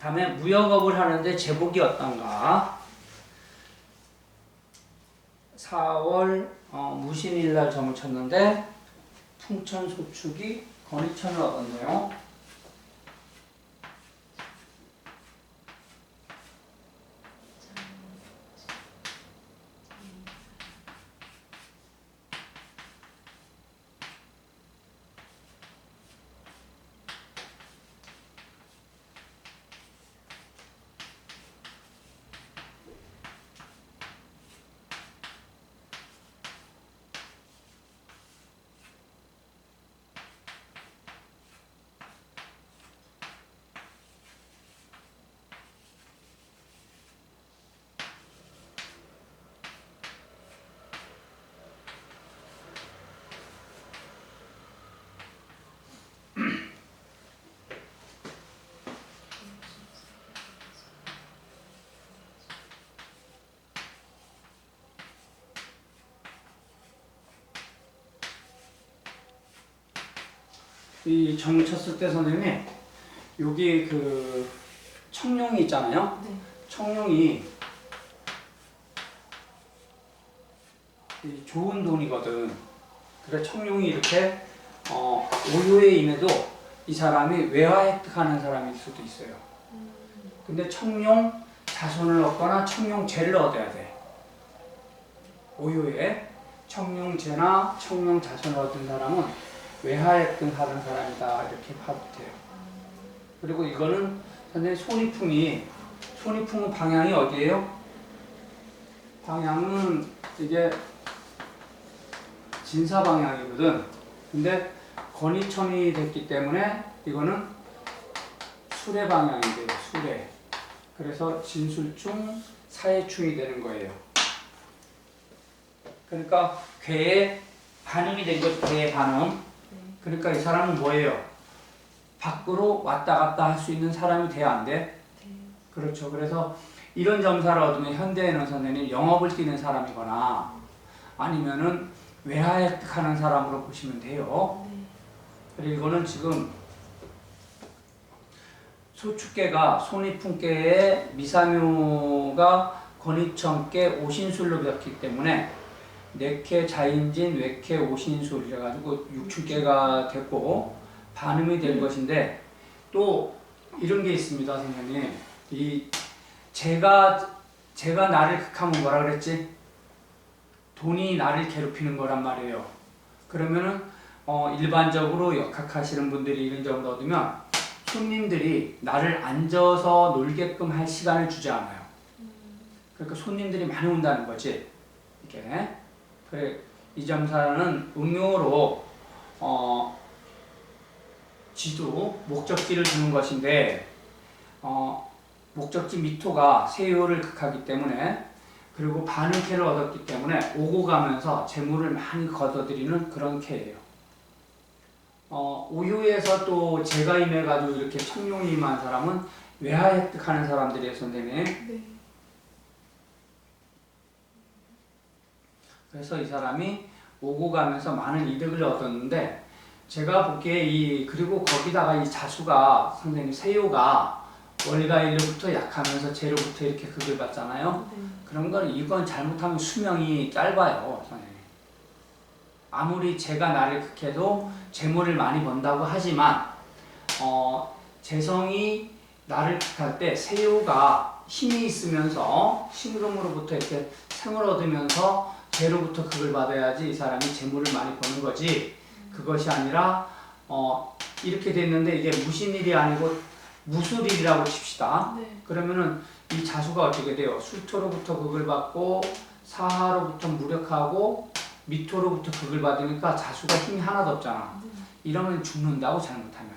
다음에 무역업을 하는데 제복이 어떤가? 4월 어, 무신일날 점을 쳤는데 풍천 소축이 건의천을 얻었네요. 이 점을 쳤을 때 선생님 여기 그 청룡이 있잖아요. 네. 청룡이 이 좋은 돈이거든. 그래 청룡이 이렇게 어, 오요에 임해도 이 사람이 외화 획득하는 사람일 수도 있어요. 근데 청룡 자손을 얻거나 청룡제를 얻어야 돼. 오요에 청룡제나 청룡 자손을 얻은 사람은 외화 획득하는 사람이다 이렇게 봐도 돼요. 그리고 이거는 선생님 손이풍이 손이풍은 방향이 어디예요? 방향은 이게 진사 방향이거든. 근데 건이천이 됐기 때문에 이거는 수레 방향이 돼요. 수레. 그래서 진술충 사해충이 되는 거예요. 그러니까 괴의 반응이 된 거죠. 괴의 반응. 그러니까 이 사람은 뭐예요? 밖으로 왔다 갔다 할 수 있는 사람이 돼야 안 돼? 그렇죠. 그래서 이런 점사를 얻으면 현대에는 선생님 영업을 뛰는 사람이거나 아니면은 외화획득하는 사람으로 보시면 돼요. 그리고 이거는 지금 소축계가 손이풍계의 미사묘가 건이천계 오신술로 졌기 때문에 내캐 자인진 외캐 오신술 이래가지고 육축계가 됐고 반음이 된 것인데 또 이런 게 있습니다 선생님. 이 제가 제가 나를 극하면 뭐라 그랬지? 돈이 나를 괴롭히는 거란 말이에요. 그러면은 어, 일반적으로 역학하시는 분들이 이런 점을 얻으면 손님들이 나를 앉아서 놀게끔 할 시간을 주지 않아요. 그러니까 손님들이 많이 온다는 거지. 이게 그래 이 점사는 음용으로 어, 지도 목적지를 주는 것인데 어, 목적지 미토가 세요를 극하기 때문에 그리고 반응캐를 얻었기 때문에 오고 가면서 재물을 많이 걷어들이는 그런 캐예요. 어, 오유에서 또 제가 임해가지고 이렇게 청룡이 임한 사람은 외화 획득하는 사람들이에요, 선생님. 네. 그래서 이 사람이 오고 가면서 많은 이득을 얻었는데 제가 보기에 이 그리고 거기다가 이 자수가 선생님 세요가 월가일로부터 약하면서 재로부터 이렇게 극을 받잖아요. 네. 그런 건 이건 잘못하면 수명이 짧아요, 선생님. 아무리 제가 나를 극해도 재물을 많이 번다고 하지만 어, 재성이 나를 극할 때 세요가 힘이 있으면서 신금으로부터 이렇게 생을 얻으면서 죄로부터 극을 받아야지 이 사람이 재물을 많이 버는 거지 그것이 아니라 어, 이렇게 됐는데 이게 무신일이 아니고 무술일이라고 칩시다. 네. 그러면은 이 자수가 어떻게 돼요? 술토로부터 극을 받고 사하로부터 무력하고 미토로부터 극을 받으니까 자수가 힘이 하나도 없잖아. 네. 이러면 죽는다고 잘못하면.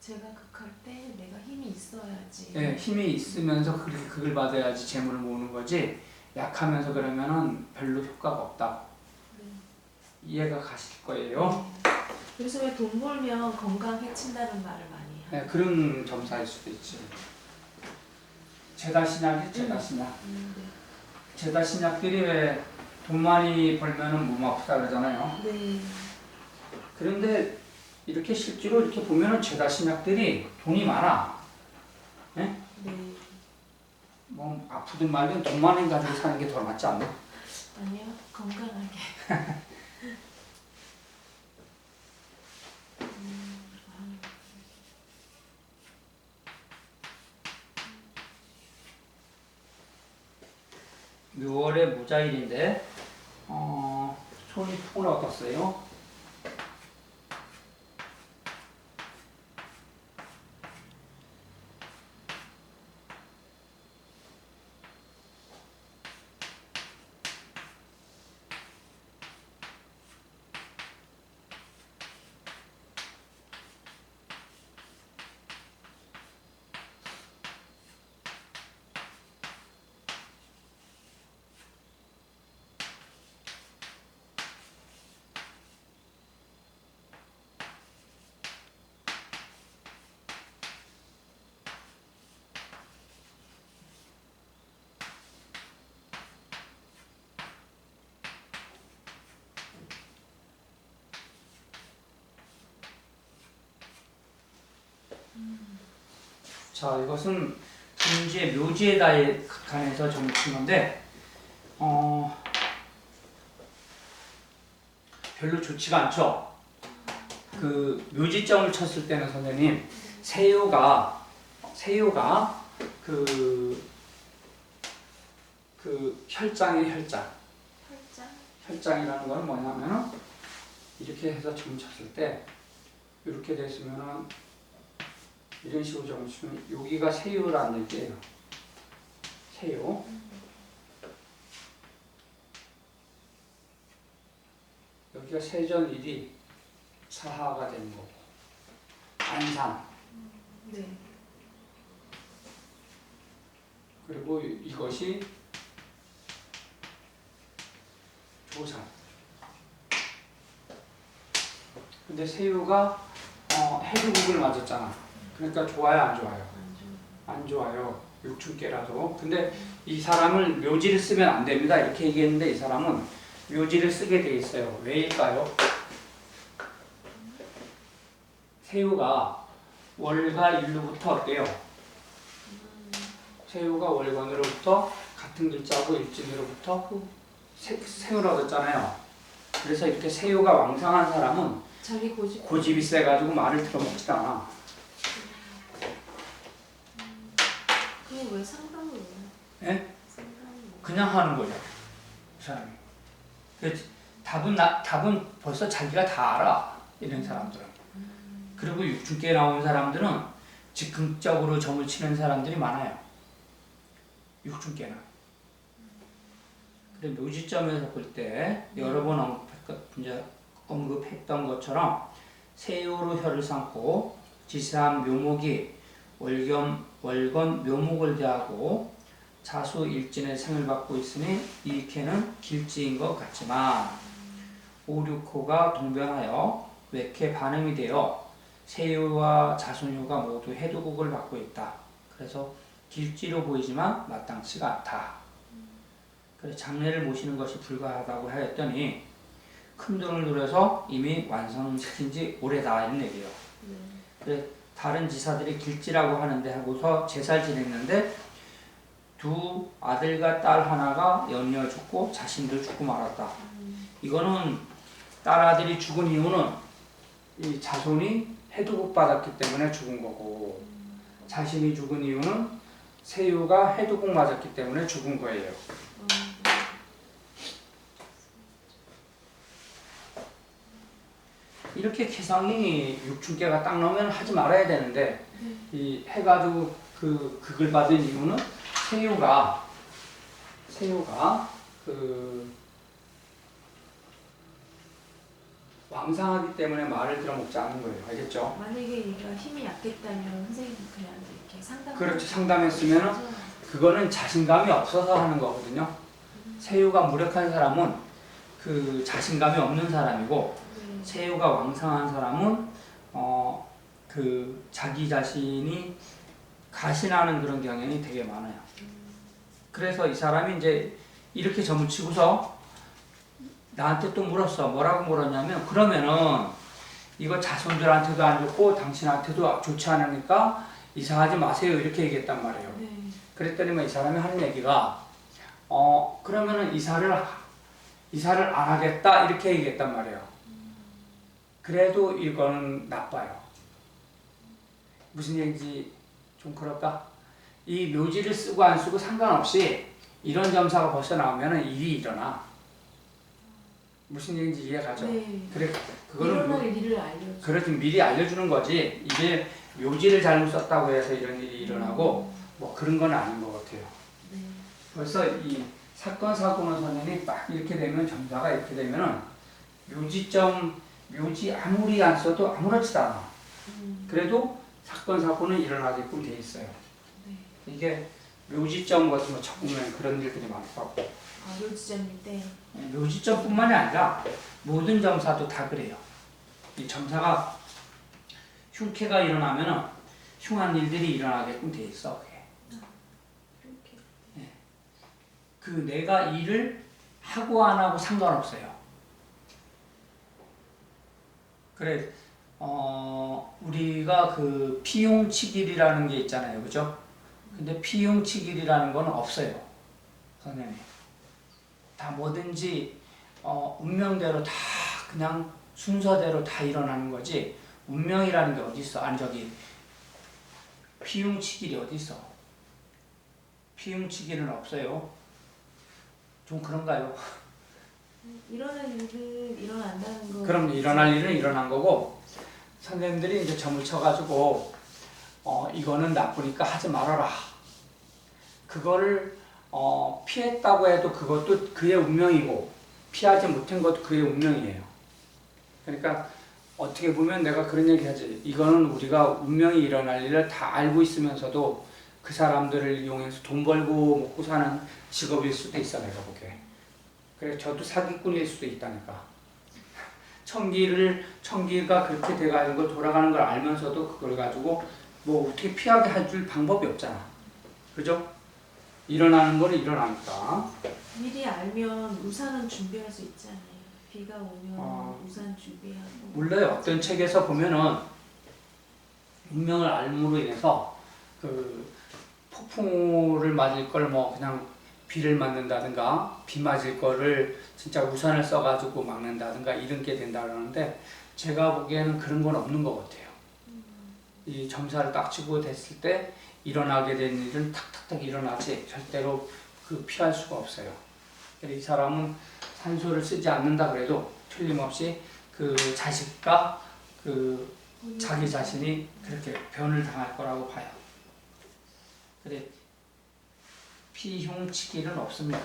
제가 극할 때 내가 힘이 있어야지. 예, 힘이 있으면서 그렇게 극을 받아야지 재물을 모으는 거지. 약하면서 그러면은 별로 효과가 없다. 네. 이해가 가실 거예요. 그래서 왜 돈 벌면 건강 해친다는 말을 많이 해요. 네, 그런 점사일 수도 있지. 제다 신약이 제다 신약. 음, 제다 신약들이 왜 돈 많이 벌면은 몸 아프다 그러잖아요. 네. 네. 그런데 이렇게 실제로 이렇게 보면은 제다 신약들이 돈이 많아. 예? 네. 뭐 아프든 말든 돈 많은 가지고 사는 게 더 낫지 않나? 아니요. 건강하게. 음, 6월에 무자일인데 어, 손이 푹 어떻어요? 자 이것은 분지의 묘지에 관해서 정친 건데 어, 별로 좋지가 않죠. 그 묘지점을 쳤을 때는 선생님 새우가 새우가 그, 그 혈장이 혈장. 혈장이라는 건 뭐냐면은 이렇게 해서 점 쳤을 때 이렇게 됐으면은 이런 식으로 점 치면 여기가 새우라는 얘기예요. 새우. 여기가 세전 1이 사하가 되는 거고 안산 네. 그리고 이- 이것이 조산. 근데 새우가 어, 해주국을 맞았잖아. 그러니까 좋아요, 안 좋아요? 안 좋아. 안 좋아요. 육춘깨라도. 근데 이 사람을 묘지를 쓰면 안 됩니다. 이렇게 얘기했는데 이 사람은 묘지를 쓰게 돼 있어요. 왜일까요? 새우가 월과 일로부터 어때요? 새우가 월건으로부터 같은 글자고 일진으로부터 새, 새우를 얻었잖아요. 그래서 이렇게 새우가 왕성한 사람은 고집. 고집이 세가지고 말을 들어먹지도 않아. 그게 왜 상담을 왜? 예? 상담을? 그냥 하는 거죠. 이 사람이. 그 답은 나, 답은 벌써 자기가 다 알아. 이런 사람들은. 그리고 육중께 나온 사람들은 즉흥적으로 점을 치는 사람들이 많아요. 육중께는. 근데 묘지점에서 볼 때 여러 번 언급했, 언급했던 것처럼 새우로 혀를 삼고 지사한 묘목이 월견, 월건 묘목을 대하고 자수 일진의 생을 받고 있으니 이 캐는 길지인 것 같지만 오륙호가 동변하여 외캐 반응이 되어 세유와 자손유가 모두 해두국을 받고 있다. 그래서 길지로 보이지만 마땅치가 않다. 그래서 장례를 모시는 것이 불가하다고 하였더니 큰 돈을 들여서 이미 완성시킨 지 오래다 이런 얘기예요. 네. 그래, 다른 지사들이 길지라고 하는데 하고서 제사를 지냈는데 두 아들과 딸 하나가 연이어 죽고 자신도 죽고 말았다. 이거는 딸 아들이 죽은 이유는 이 자손이 해두국 받았기 때문에 죽은 거고 자신이 죽은 이유는 세유가 해두국 맞았기 때문에 죽은 거예요. 이렇게 개성이 육춘계가 딱 나오면 하지 말아야 되는데 이 해가지고 그 극을 받은 이유는 세유가 세유가 그 왕상하기 때문에 말을 들어먹지 않는 거예요. 알겠죠? 만약에 얘가 힘이 약했다면 선생님이 그냥 이렇게 상담. 그렇지 상담했으면은 그거는 자신감이 없어서 하는 거거든요. 세유가 무력한 사람은 그 자신감이 없는 사람이고 네. 세유가 왕성한 사람은 어 그 자기 자신이 가신하는 그런 경향이 되게 많아요. 그래서 이 사람이 이제 이렇게 점을 치고서 나한테 또 물었어. 뭐라고 물었냐면 그러면은 이거 자손들한테도 안 좋고 당신한테도 좋지 않으니까 이사하지 마세요 이렇게 얘기했단 말이에요. 네. 그랬더니만 이 사람이 하는 얘기가 어 그러면은 이사를 이사를 안 하겠다 이렇게 얘기했단 말이에요. 그래도 이거는 나빠요. 무슨 얘기인지 좀 그럴까? 이 묘지를 쓰고 안 쓰고 상관없이 이런 점사가 벌써 나오면은 일이 일어나. 무슨 얘기인지 이해 가죠? 네. 그래 그거는 뭐 일을 알려줘. 그렇지 미리 알려주는 거지 이게 묘지를 잘못 썼다고 해서 이런 일이 일어나고 뭐 그런 건 아닌 것 같아요. 네. 벌써 이 사건 사고는 선생이 막 이렇게 되면 점사가 이렇게 되면은 묘지점 묘지 아무리 안 써도 아무렇지도 않아. 음, 그래도 사건 사고는 일어나게끔 돼 있어요. 네. 이게 묘지점 같은 거 쳐보면 그런 일들이 많고 아, 요지점일 때. 묘지점뿐만이 아니라 모든 점사도 다 그래요. 이 점사가 흉캐가 일어나면은 흉한 일들이 일어나게끔 돼 있어. 그게. 이렇게. 그 내가 일을 하고 안 하고 상관없어요. 그래, 어, 우리가 그 피용치길이라는 게 있잖아요. 그죠? 근데 피용치길이라는 건 없어요. 선생님. 다 뭐든지, 어, 운명대로 다 그냥 순서대로 다 일어나는 거지, 운명이라는 게 어디 있어? 아니, 저기, 피용치길이 어디 있어? 피용치길은 없어요. 좀 그런가요? 일어날 일은 일어난다는 거. 그럼 일어날 일은 일어난 거고 선생님들이 이제 점을 쳐가지고 어 이거는 나쁘니까 하지 말아라. 그거를 어 피했다고 해도 그것도 그의 운명이고 피하지 못한 것도 그의 운명이에요. 그러니까 어떻게 보면 내가 그런 얘기 하지. 이거는 우리가 운명이 일어날 일을 다 알고 있으면서도 그 사람들을 이용해서 돈 벌고 먹고 사는 직업일 수도 있어 내가 보기에. 그래 저도 사기꾼일 수도 있다니까. 청기를 청기가 그렇게 돼가지고 돌아가는 걸 알면서도 그걸 가지고 뭐 어떻게 피하게 할줄 방법이 없잖아. 그죠? 일어나는 거는 일어나니까. 미리 알면 우산은 준비할 수 있잖아요. 비가 오면 아. 우산 준비하고. 몰라요. 어떤 책에서 보면은 운명을 알므로 인해서 그 폭풍을 맞을 걸 뭐 그냥 비를 맞는다든가 비 맞을 거를 진짜 우산을 써가지고 막는다든가 이런 게 된다 그러는데 제가 보기에는 그런 건 없는 것 같아요. 이 점사를 딱 치고 됐을 때 일어나게 된 일은 탁탁탁 일어나지 절대로 그 피할 수가 없어요. 이 사람은 산소를 쓰지 않는다 그래도 틀림없이 그 자식과 그 자기 자신이 그렇게 변을 당할 거라고 봐요. 그래 피흉치기는 없습니다.